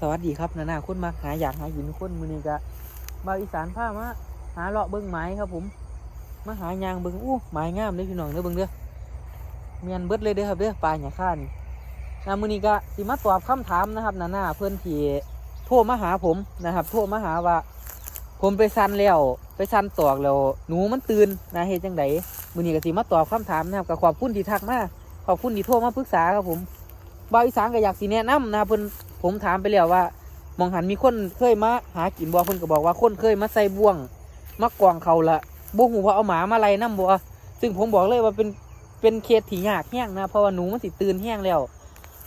สวัสดีครับนานาคนมาหาอยากหาหินคนมือนี้ก็บาอีสานพามาหาเลาะเบิ้งไม้ครับ ผมมาหายางเบิ้งอู้ไม้งามเลยพี่น้องเด้อเบิ้งเด้อเมียนเบิดเลยเด้อครับเด้อปลาหยาค่านี่นะมือนี้ก็สิมาตอบคำถามนะครับนานาเพื่อนที่โทรมาหาผมนะครับโทรมาหาว่า ผมไปซันแล้วไปซันตอกแล้วหนูมันตื่นนะเฮ็ดจังไดมือนี้ก็สิมาตอบคำถามนะครับกับขอบคุณที่ทักมาขอบคุณที่โทรมาปรึกษาครับผมบาอีสานก็อยากสิแนะนำนะเพิ่อน ผมถามไปแล้วว่า มองหันมีคนเคยมาหากินบ่เพิ่นก็บอกว่าคนเคยมาใส่บ่วงมากวางเขาละบ่ฮู้ว่าเอาหมามาไล่นํบ่ซึ่งผมบอกเลยว่าเป็นเป็นเคสที่ยากแห้งนะเพราะว่าหนูมันสิตื่นแห้งแล้ว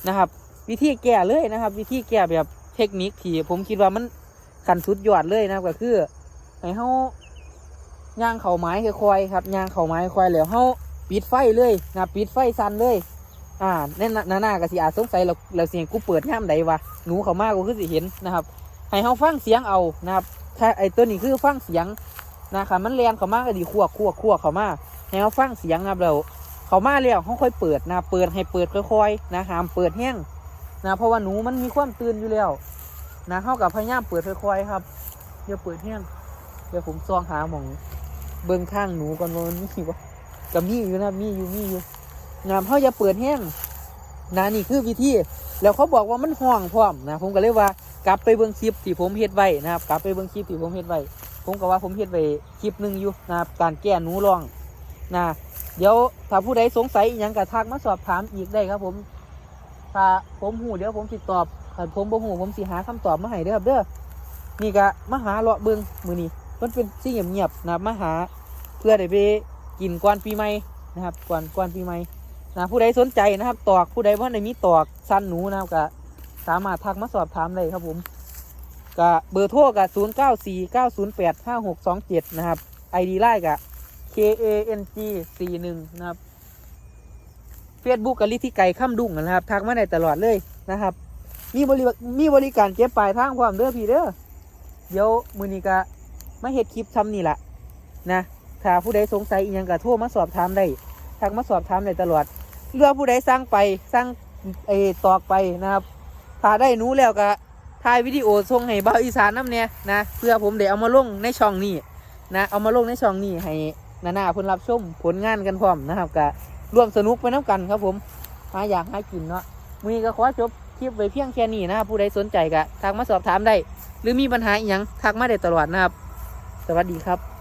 นะครับ วิธีแก้เลยนะครับ วิธีแก้แบบเทคนิคที่ผมคิดว่ามันขันสุดยอดเลยนะครับก็คือให้เฮาย่างเข่าไม้ค่อยๆครับย่างเข่าไม้ค่อยแล้วเฮาปิดไฟเลยนะปิดไฟสั่นเลย อ่าแน่นหน้าๆก็สิอาจสงสัยเราเราเสียงกูเปิดย่ามใดวะหนูเขามากก็คือสิเห็นนะครับให้เขาฟังเสียงเอานะครับถ้าไอ้ตัวนี้คือฟังเสียงนะครับมันแรงเขามากก็ดีคั่วคั่วคั่วเขามาให้เขาฟังเสียงนะครับเราเขามาแล้วเขาค่อยเปิดนะเปิดให้เปิดค่อยๆนะห้ามเปิดแห้งนะเพราะว่าหนูมันมีความตื่นอยู่แล้วนะเขากับพยายามเปิดค่อยๆครับอย่าเปิดแห้งเดี๋ยวผมซองหาหมองเบิ้งข้างหนูก่อนว่ามันมีวะกับมีอยู่นะมีอยู่มีอยู่ งามเขาอย่าเปิดแห้งนะนี่คือวิธีแล้วเขาบอกว่ามันห้องพร้อมนะผมก็เลยว่ากลับไปเบิ้องคลิปที่ผมเฮ็ดไว้นะครับ กลับไปเบิ้องคลิปที่ผมเฮ็ดไว้ผมก็ว่าผมเฮ็ดไว้คลิปหนึ่งอยู่นะครับการแก้หนูร้องนะเดี๋ยวถ้าผู้ใดสงสัยอหยังก็ทักมาสอบถามอีกได้ครับ ผมถ้าผมหูเดี๋ยวผมสิตอบถ้าผมบ่หูผมสิหาคำตอบมาให้เด้อครับเด้อนี่ก็มาหาเลาะเบิ้องมือนี้มันเป็นสิ่งเงียบๆนะมาหาเพื่อได้ไปกินก่อนปีใหม่นะครับก่อนก่อนปีใหม่ นะผู้ใดสนใจนะครับตอกผู้ใดว่าในมีตอกสั้นหนูนะครับก็สามารถทักมาสอบถามได้ครับผมก็เบอร์โทรกับศูนย์เก้าสี่เก้าศูนย์แปดห้าหกสองเจ็ดนะครับไอดีไลน์กับ K A N G สี่หนึ่งนะครับเฟซบุ๊กกับลิธิไก่ข้ามดุ้งนะครับ ทักมาได้ตลอดเลยนะครับ มีบริมีบริการเก็บปลายทางความเด้อพี่เด้อเดี๋ยวมือนี้ก็มาเฮ็ดคลิปทำนี่แหละนะถ้าผู้ใดสงสัยอีกยังก็โทรมาสอบถามได้ทักมาสอบถามได้ตลอด เรือผู้ใดสร้างไปสร้างไอ้ตอกไปนะครับถ้าได้หนู้แล้วก็ถ่ายวิดีโอส่งให้บ่าวอีสานน้ำเนี่ยนะเพื่อผมเดี๋ยวเอามาลงในช่องนี้นะเอามาลงในช่องนี้ให้นานาเพิ่นรับชมผลงานกันพร้อมนะครับก็ร่วมสนุกไปน้ำกันครับผมหาอยากหากินเนาะมือก็ขอจบคลิปไว้เพียงแค่นี้นะผู้ใดสนใจก็ทักมาสอบถามได้ หรือมีปัญหาอีกยังทักมาได้ตลอดนะครับ สวัสดีครับ